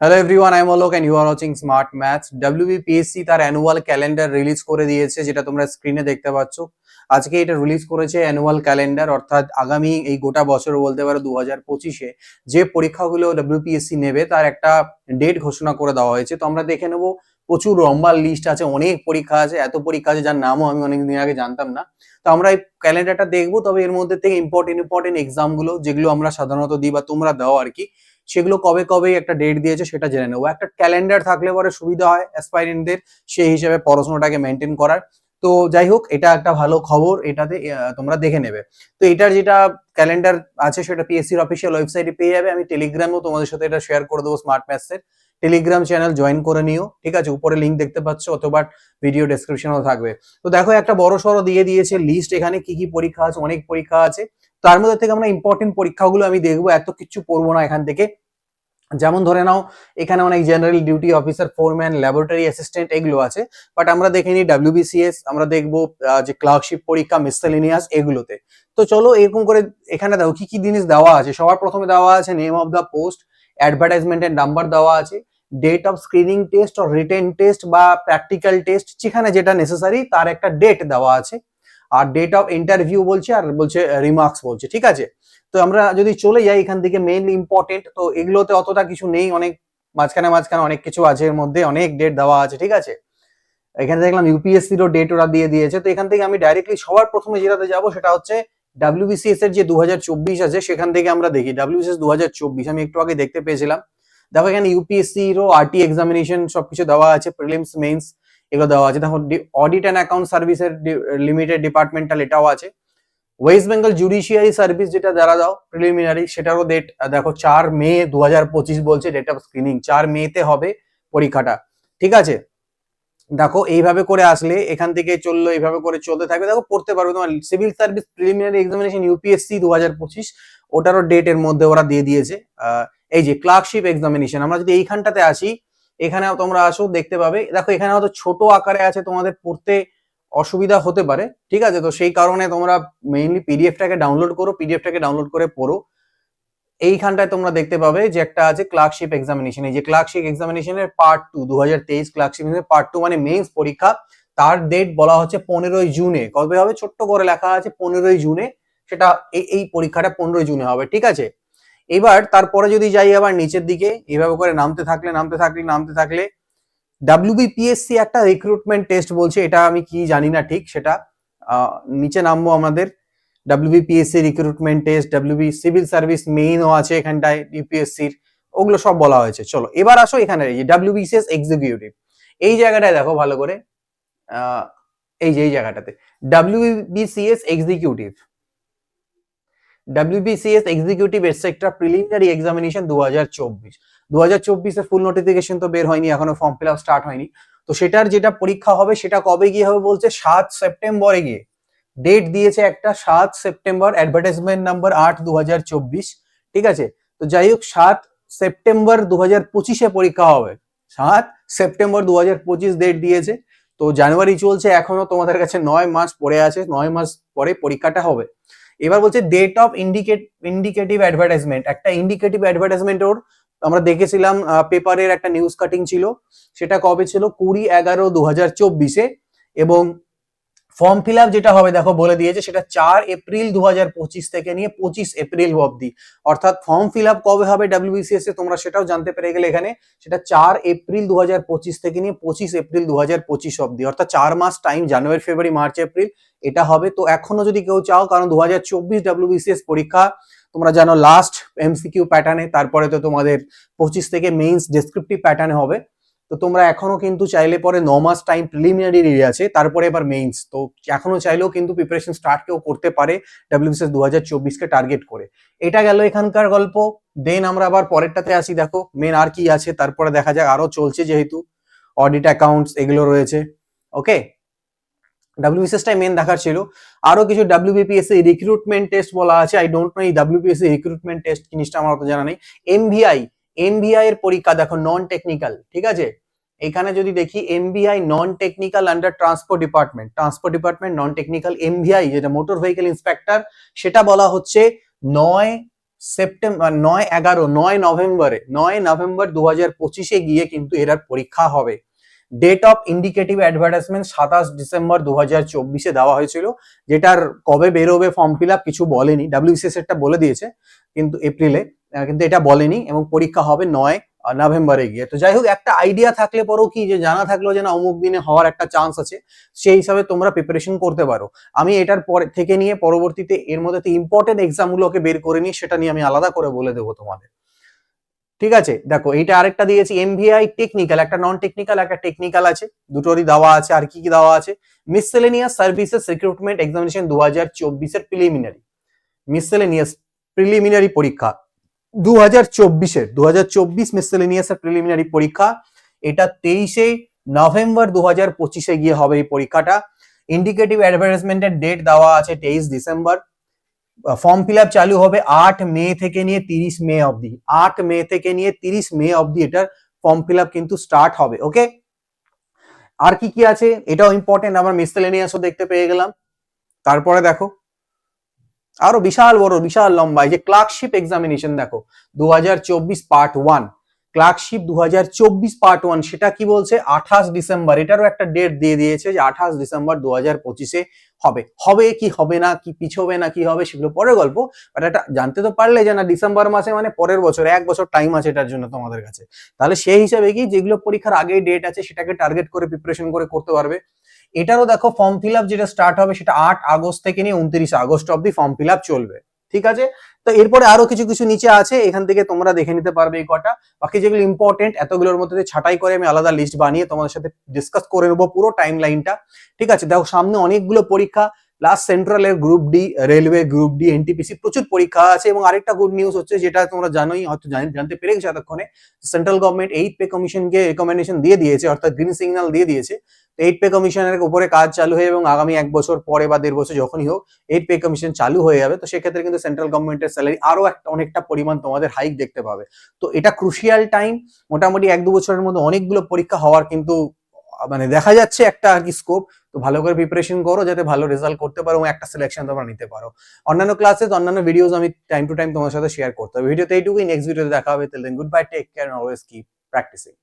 Hello everyone I am Alok and you are watching smart maths WBPSC তার annual calendar release করে দিয়েছে, যেটা তোমরা স্ক্রিনে দেখতে পাচ্ছ। আজকে এটা রিলিজ করেছে অ্যানুয়াল ক্যালেন্ডার অর্থাৎ আগামী এই গোটা বছর বলতে পারো দু হাজার পঁচিশে, যে পরীক্ষাগুলো ডাব্লিউপিএসসি নেবে তার একটা ডেট ঘোষণা করে দেওয়া হয়েছে। তো আমরা দেখে নেব, প্রচুর লম্বা লিস্ট আছে, অনেক পরীক্ষা আছে, এত পরীক্ষা আছে যার নামও আমি অনেকদিন আগে জানতাম না। তো আমরা এই ক্যালেন্ডারটা দেখব, তবে এর মধ্যে থেকে ইম্পর্টেন্ট ইম্পর্টেন্ট এক্সামগুলো, যেগুলো আমরা সাধারণত দিই বা তোমরা দাও আর কি। সেগুলো কবে কবে একটা ডেট দিয়েছে সেটা জেনে নেব। একটা ক্যালেন্ডার থাকলে পরে সুবিধা হয় অ্যাসপাইরেন্টদের সেই হিসেবে পড়াশোনাটাকে মেনটেন করার। তো যাই হোক, এটা একটা ভালো খবর, এটাতে তোমরা দেখে নেবে। তো এটার যেটা ক্যালেন্ডার আছে সেটা পিএসসির অফিসিয়াল ওয়েবসাইটে পেয়ে যাবে। আমি টেলিগ্রামেও তোমাদের সাথে এটা শেয়ার করে দেবো স্মার্ট ম্যাথসের টেলিগ্রাম চ্যানেল জয়েন করে নিও, ঠিক আছে? উপরে লিঙ্ক দেখতে পাচ্ছ, অথবা ভিডিও ডেসক্রিপশনেও থাকবে। তো দেখো, একটা বড় সড়ো দিয়ে দিয়েছে। লিস্ট এখানে কি কি পরীক্ষা আছে, অনেক পরীক্ষা আছে। তার মধ্যে থেকে আমরা ইম্পর্টেন্ট পরীক্ষাগুলো আমি দেখব, এত কিছু পড়ব না এখান থেকে। যেমন ধরে নাও, এখানে অনেক general duty officer foreman laboratory assistant এগুলো আছে। বাট আমরা দেখে নিই ডাব্লিউবিসিএস আমরা দেখব যে ক্লার্কশিপ পরীক্ষা মিসেলিনিয়াস এগুলোতে। তো চলো এরকম করে এখানে দেখো কি কি জিনিস দেওয়া আছে। সবার প্রথমে দেওয়া আছে নেম অফ দ্য পোস্ট অ্যাডভার্টাইজমেন্টের নাম্বার দেওয়া আছে date of screening test or written test বা প্র্যাকটিক্যাল টেস্ট যেখানে যেটা নেসেসারি তার একটা ডেট দেওয়া আছে। আর ডেট অফ ইন্টারভিউ বলছে, আর বলছে রিমার্কস বলছে, ঠিক আছে? তো আমরা যদি চলে যাই এখান থেকে মেইন ইম্পর্টেন্ট তো এগুলোতে অতটা কিছু নেই, অনেক মাঝখানে মাঝখানে অনেক কিছু আছে এর মধ্যে, অনেক ডেট দেওয়া আছে, ঠিক আছে? এখানে দেখলাম ইউপিএসসিরও ডেট ওরা দিয়ে দিয়েছে, তো এখান থেকে আমি ডাইরেক্টলি সবার প্রথমে যেটাতে যাব সেটা হচ্ছে ডাব্লিউবিসিএস এর যে দু হাজার চব্বিশ আছে, সেখান থেকে আমরা দেখি। ডাব্লিউবিসিএস দু আমি একটু আগে দেখতে পেয়েছিলাম। দেখো এখানে ইউপিএসসিরও আরটি এক্সামিনেশন সবকিছু দেওয়া আছে প্রিলিমস মেইনস এগুলো দেওয়া আছে। দেখো অডিট অ্যান্ড অ্যাকাউন্ট সার্ভিসের লিমিটেড ডিপার্টমেন্টাল এটাও আছে। ওয়েস্ট বেঙ্গল জুডিশিয়ারি সার্ভিস যেটা যারা দাও প্রিলিমিনারি সেটারও ডেট দেখো, চার মে দু হাজার পঁচিশ বলছে ডেট অফ স্ক্রিনিং চার মেতে হবে পরীক্ষাটা। ঠিক আছে? দেখো, এইভাবে করে আসলে, এখান থেকে চলল, এইভাবে করে চলতে থাকবে। দেখো, পড়তে পারবে তোমার civil service preliminary examination UPSC দু হাজার পঁচিশ, ওটারও ডেট এর মধ্যে ওরা দিয়ে দিয়েছে। এই যে ক্লার্কশিপ এক্সামিনেশন আমরা যদি এইখানটাতে আসি এখানে তোমরা আসো, দেখতে পাবে। দেখো, এখানে হয়তো ছোট আকারে আছে, তোমাদের পড়তে অসুবিধা হতে পারে, ঠিক আছে? তো সেই কারণে তোমরা মেইনলি পিডিএফটাকে ডাউনলোড করো পিডিএফটাকে ডাউনলোড করে পড়ো। এইখানটায় তোমরা দেখতে পাবে যে একটা আছে ক্লার্কশিপ এক্সামিনেশন এই যে ক্লার্কশিপ এক্সামিনেশনের পার্ট টু দু হাজার তেইশ ক্লার্কশিপ পার্ট টু মানে মেইনস পরীক্ষা। তার ডেট বলা হচ্ছে পনেরোই জুনে। কবে হবে? ছোট্ট করে লেখা আছে পনেরোই জুনে। সেটা এই পরীক্ষাটা পনেরোই জুনে হবে, ঠিক আছে? এবার তারপরে যদি যাই আবার নিচের দিকে, এইভাবে করে নামতে থাকলে নামতে থাকলে নামতে থাকলে ডাব্লিউবিপিএসসি একটা রিক্রুটমেন্ট টেস্ট বলছে, এটা আমি কি জানি না ঠিক, সেটা নিচে নামবো আমাদের। WBPSC recruitment test WB civil service মেইনও আছে এখানটায় ইউপিএসসির ওগুলো সব বলা হয়েছে। চলো, এবার আসো এখানে, এই যে ডাব্লিউবিসিএস এক্সিকিউটিভ এই জায়গাটায় দেখো ভালো করে এই যে, এই জায়গাটাতে। WBCS executive WBCS executive etcetera preliminary examination দু হাজার চব্বিশ। দু হাজার চব্বিশে ফুল নোটিফিকেশন তো বের হয়নি, এখনও ফর্ম ফিল আপ স্টার্ট হয়নি। তো সেটার যেটা পরীক্ষা হবে, সেটা কবে গিয়ে হবে বলছে সাত সেপ্টেম্বরে গিয়ে। ডেট দিয়েছে একটা সাত সেপ্টেম্বর অ্যাডভার্টাইজমেন্ট নাম্বার আট দু হাজার চব্বিশ। ঠিক আছে? তো যাই হোক, সাত সেপ্টেম্বর দু হাজার পঁচিশে পরীক্ষা হবে। সাত সেপ্টেম্বর দু হাজার পঁচিশ ডেট দিয়েছে। তো জানুয়ারি চলছে এখনও, তোমাদের কাছে নয় মাস পরে আছে, নয় মাস পরে পরীক্ষাটা হবে। এবার বলছে date of indicate indicative advertisement একটা ইন্ডিকেটিভ অ্যাডভার্টাইজমেন্ট ওর আমরা দেখেছিলাম পেপারের একটা নিউজ কাটিং ছিল। সেটা কবে ছিল? কুড়ি এগারো দু হাজার চব্বিশে এবং ফর্ম ফিল আপ যেটা হবে, দেখো বলে দিয়েছে, সেটা চার এপ্রিল দু হাজার পঁচিশ থেকে নিয়ে পঁচিশ এপ্রিল অবধি। অর্থাৎ ফর্ম ফিল আপ কবে হবে ডাব্লিউবিসিএস এ তোমরা সেটাও জানতে পেরে গেলে এখানে, সেটা চার এপ্রিল দু হাজার পঁচিশ থেকে নিয়ে পঁচিশ এপ্রিল দু অব্দি অর্থাৎ চার মাস টাইম জানুয়ারি ফেব্রুয়ারি মার্চ এপ্রিল এটা হবে। তো এখনও যদি কেউ চাও, কারণ দু হাজার চব্বিশ ডাব্লিউবিসিএস পরীক্ষা, তোমরা জানো লাস্ট এমসিকিউ প্যাটার্নে তারপরে তো তোমাদের পঁচিশ থেকে মেইনস ডেসক্রিপটিভ প্যাটার্নে হবে। তো তোমরা এখনও কিন্তু চাইলে পরে ন মাস টাইম প্রিলিমিনারি আছে, তারপরে এবার মেইনস তো এখনও চাইলেও কিন্তু প্রিপারেশন স্টার্ট কেউ করতে পারে ডাব্লিউবিসিএস দু হাজার চব্বিশকে টার্গেট করে। এটা গেল এখানকার গল্প দেন আমরা আবার পরেরটাতে আসি, দেখো মেন আর কি আছে, তারপরে দেখা যাক, আরও চলছে যেহেতু অডিট অ্যাকাউন্টস এগুলো রয়েছে ওকে ডাব্লিউবিসিএসটাই মেন দেখার ছিল। আরও কিছু ডাব্লিউবিপিএসসি রিক্রুটমেন্ট টেস্ট বলা আছে আই ডোন্ট নো এই ডাব্লিউবিপিএসসি রিক্রুটমেন্ট টেস্ট জিনিসটা আমার অত জানা নেই। এমভিআই এমভিআই এর পরীক্ষা, দেখো নন টেকনিক্যাল ঠিক আছে? এখানে যদি দেখি MVI non technical under transport department transport department non technical MVI যেটা মোটর ভেহিকেল ইন্সপেক্টর সেটা বলা হচ্ছে নয় সেপ্টেম্বর নয় এগারো, নয় নভেম্বরে, নয় নভেম্বর দু হাজার পঁচিশে গিয়ে কিন্তু এটার পরীক্ষা হবে। ডেট অফ ইন্ডিকেটিভ অ্যাডভার্টাইজমেন্ট সাতাশ ডিসেম্বর দু হাজার চব্বিশে দেওয়া হয়েছিল, যেটার কবে বেরোবে ফর্ম ফিল আপ কিছু বলেনি ডাব্লিউসিএস এরটা বলে দিয়েছে, কিন্তু এপ্রিলে কিন্তু এটা বলেনি এবং পরীক্ষা হবে নয় নভেম্বরে গিয়ে। তো যাই হোক, একটা আইডিয়া থাকলে পরেও কি যে জানা থাকল যে না, অমুক দিনে হওয়ার একটা চান্স আছে, সেই হিসাবে তোমরা প্রিপারেশন করতে পারো। আমি এটার পরে থেকে নিয়ে পরবর্তীতে এর মধ্যে তো ইম্পর্টেন্ট এক্সামগুলোকে বের করে নিয়ে সেটা নিয়ে আমি আলাদা করে বলে দেবো তোমাদের। ঠিক আছে? দেখো, এইটা আরেকটা দিয়েছি এমভিআই টেকনিক্যাল একটা নন টেকনিক্যাল একটা টেকনিক্যাল আছে। দুটোরই দেওয়া আছে, আর কি কি দেওয়া আছে? মিসসেলেনিয়াস সার্ভিসেস রিক্রুটমেন্ট এক্সামিনেশন দু হাজার চব্বিশের প্রিলিমিনারি মিসসেলেনিয়াস প্রিলিমিনারি পরীক্ষা। দু হাজার চব্বিশের দু হাজার চব্বিশ মিসসেলেনিয়াসের প্রিলিমিনারি পরীক্ষা। এটা তেইশে নভেম্বর দু হাজার পঁচিশে গিয়ে হবে এই পরীক্ষাটা। ইন্ডিকেটিভ অ্যাডভার্টাইজমেন্টের ডেট দেওয়া আছে তেইশ ডিসেম্বর। ফর্ম ফিল আপ চালু হবে আট মে থেকে নিয়ে তিরিশ মে অবধি। আট মে থেকে নিয়ে তিরিশ মে অবধি এটার ফর্ম ফিল আপ কিন্তু স্টার্ট হবে ওকে আর কি কি আছে? এটাও ইম্পর্টেন্ট আমার মিসলেনিয়াসও দেখতে পেয়ে গেলাম। তারপরে দেখো আরও বিশাল বড়, বিশাল লম্বা। এই যে ক্লার্কশিপ এক্সামিনেশন দেখো দু পার্ট ওয়ান ক্লার্কশিপ দু পার্ট ওয়ান সেটা কি বলছে? আঠাশ ডিসেম্বর। এটারও একটা ডেট দিয়ে দিয়েছে যে আঠাশ ডিসেম্বর দু পঁচিশে হবে। হবে কি হবে না, কি পিছবে না, কি হবে সেগুলো পরের গল্প। বাট এটা জানতে তো পারলে যে না, ডিসেম্বর মাসে মানে পরের বছর, এক বছর টাইম আছে এটার জন্য তোমাদের কাছে। তাহলে সেই হিসাবে কি যেগুলো পরীক্ষার আগে ডেট আছে, সেটাকে টার্গেট করে প্রিপারেশন করে করতে পারবে? এটারও দেখো ফর্ম ফিল আপ যেটা স্টার্ট হবে সেটা আট আগস্ট থেকে নিয়ে উনত্রিশ আগস্ট অব্দি ফর্ম ফিল আপ চলবে, ঠিক আছে? তো এরপরে আরও কিছু কিছু নিচে আছে, এখান থেকে তোমরা দেখে নিতে পারবে এই কটা। বাকি যেগুলো ইম্পর্টেন্ট এতগুলোর মধ্যে ছাঁটাই করে আমি আলাদা লিস্ট বানিয়ে তোমাদের সাথে ডিসকাস করে নেব পুরো টাইম লাইনটা ঠিক আছে? দেখো সামনে অনেকগুলো পরীক্ষা plus সেন্ট্রালের group D railway group D NTPC প্রচুর পরীক্ষা আছে এবং আরেকটা গুড নিউজ হচ্ছে যেটা তোমরা জানোই, হয়তো জানি- জানতে পেরে গেছো এতক্ষণে সেন্ট্রাল গভর্নমেন্ট এইট পে কমিশনকে রেকমেন্ডেশন দিয়ে দিয়েছে, অর্থাৎ গ্রিন সিগন্যাল দিয়ে দিয়েছে। এইট পে কমিশনের উপরে কাজ চালু হয়ে এবং আগামী এক বছর পরে বা দেড় বছর যখনই হোক এইট পে কমিশন চালু হয়ে যাবে। তো সেক্ষেত্রে কিন্তু সেন্ট্রাল গভর্নমেন্টের স্যালারি আরও একটা অনেকটা পরিমাণ তোমাদের হাইক দেখতে পাবে। তো এটা ক্রুশিয়াল টাইম মোটামুটি এক দু বছরের মধ্যে অনেকগুলো পরীক্ষা হওয়ার কিন্তু মানে দেখা যাচ্ছে একটা আর কি স্কোপ তো ভালো করে প্রিপারেশন করো যাতে ভালো রেজাল্ট করতে পারো এবং একটা সিলেকশন তোমরা নিতে পারো। অন্যান্য ক্লাসেস অন্যান্য ভিডিওস আমি টাইম টু টাইম তোমার সাথে শেয়ার করতে হবে। ভিডিওতে এইটুকুই। নেক্সট ভিডিওতে দেখা হবে। তাহলে goodbye take care always keep practising